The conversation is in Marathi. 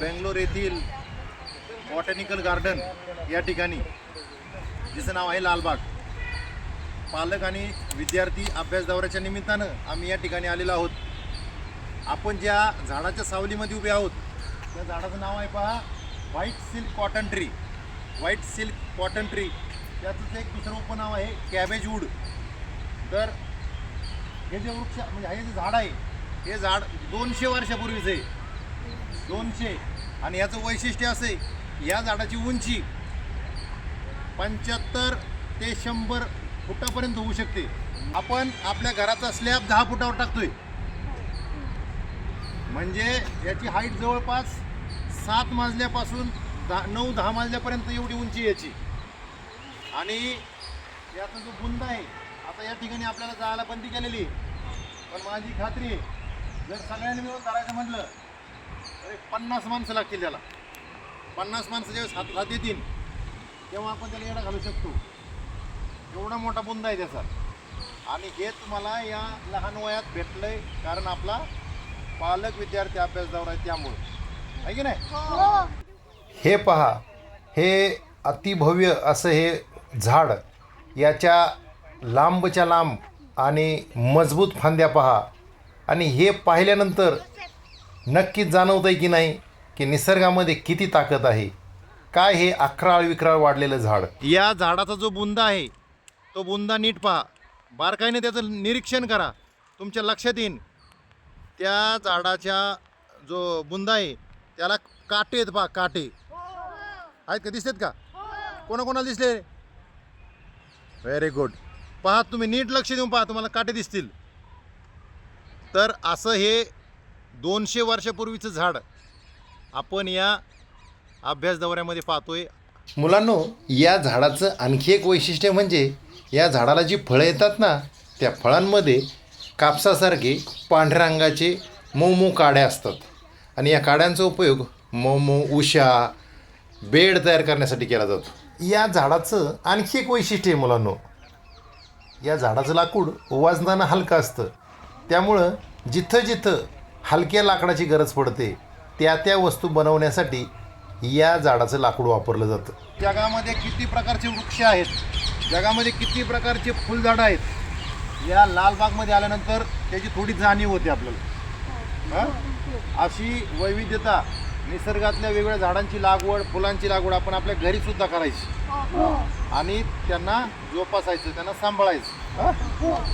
बेंगलोर येथील बॉटॅनिकल गार्डन या ठिकाणी जिचं नाव आहे लालबाग. पालक आणि विद्यार्थी अभ्यास दौऱ्याच्या निमित्तानं आम्ही या ठिकाणी आलेलो आहोत. आपण ज्या झाडाच्या सावलीमध्ये उभे आहोत त्या झाडाचं नाव आहे पहा white silk cotton tree. White silk cotton tree त्याचंच एक दुसरं उपनाव आहे कॅबेज वूड. तर हे जे वृक्ष म्हणजे हे जे झाड आहे हे झाड दोनशे वर्षापूर्वीचं आहे. दोनशे. आणि याचं वैशिष्ट्य असं आहे या झाडाची उंची पंच्याहत्तर ते शंभर फुटापर्यंत होऊ शकते. आपण आपल्या घराचा स्लॅब दहा फुटावर टाकतोय. म्हणजे याची हाईट जवळपास सात मजल्यापासून दहा नऊ दहा मजल्यापर्यंत एवढी उंची आहे याची. आणि याचा जो बुंद आहे आता या ठिकाणी आपल्याला जायला बंदी केलेली आहे. पण माझी खात्री आहे जर सगळ्यांनी मिळून करायचं म्हटलं पन्नास माणसं लागतील त्याला पन्नास माणसं ज्यावेळेस हात हात येतील तेव्हा आपण त्याला येडा घालू शकतो. एवढा मोठा बुंद आहे त्याचा. आणि हे तुम्हाला या लहान वयात भेटलंय कारण आपला पालक विद्यार्थी अभ्यास दौरा आहे त्यामुळं. आहे की नाही? हे पहा हे अतिभव्य असं हे झाड याच्या लांबच्या लांब आणि मजबूत फांद्या पहा. आणि हे पाहिल्यानंतर नक्कीच जाणवतं आहे की नाही की निसर्गामध्ये किती ताकद आहे? काय हे अकराळ विक्राळ वाढलेलं झाड? या झाडाचा जो बुंदा आहे तो बुंदा नीट पहा. बारकाईने त्याचं निरीक्षण करा. तुमच्या लक्षात येईन. त्या झाडाच्या जो बुंदा आहे त्याला काटे आहेत पहा काटे. आहेत का? दिसतात का? कोणाकोणाला दिसले? व्हेरी गुड पहा तुम्ही नीट लक्ष देऊन पहा तुम्हाला काटे दिसतील. तर असं हे दोनशे वर्षापूर्वीचं झाड आपण या अभ्यास दौऱ्यामध्ये पाहतोय. मुलांनो या झाडाचं आणखी एक वैशिष्ट्य म्हणजे या झाडाला जी फळं येतात ना त्या फळांमध्ये कापसासारखे पांढऱ्या रंगाचे मऊ मऊ काड्या असतात. आणि या काड्यांचा उपयोग मऊ मऊ उशा बेड तयार करण्यासाठी केला जातो. या झाडाचं आणखी एक वैशिष्ट्य आहे मुलांनो. या झाडाचं लाकूड वजनानं हलकं असतं. त्यामुळं जिथं जिथं हलक्या लाकडाची गरज पडते. त्या त्या वस्तू बनवण्यासाठी या झाडाचं लाकूड वापरलं जातं. जगामध्ये किती प्रकारचे वृक्ष आहेत? जगामध्ये किती प्रकारचे फुलझाडं आहेत? या लालबागमध्ये आल्यानंतर त्याची थोडी जाणीव होते आपल्याला. हं? अशी वैविध्यता निसर्गातल्या वेगवेगळ्या झाडांची लागवड फुलांची लागवड आपण आपल्या घरी सुद्धा करायची. आणि त्यांना जोपासायचं त्यांना सांभाळायचं. हं?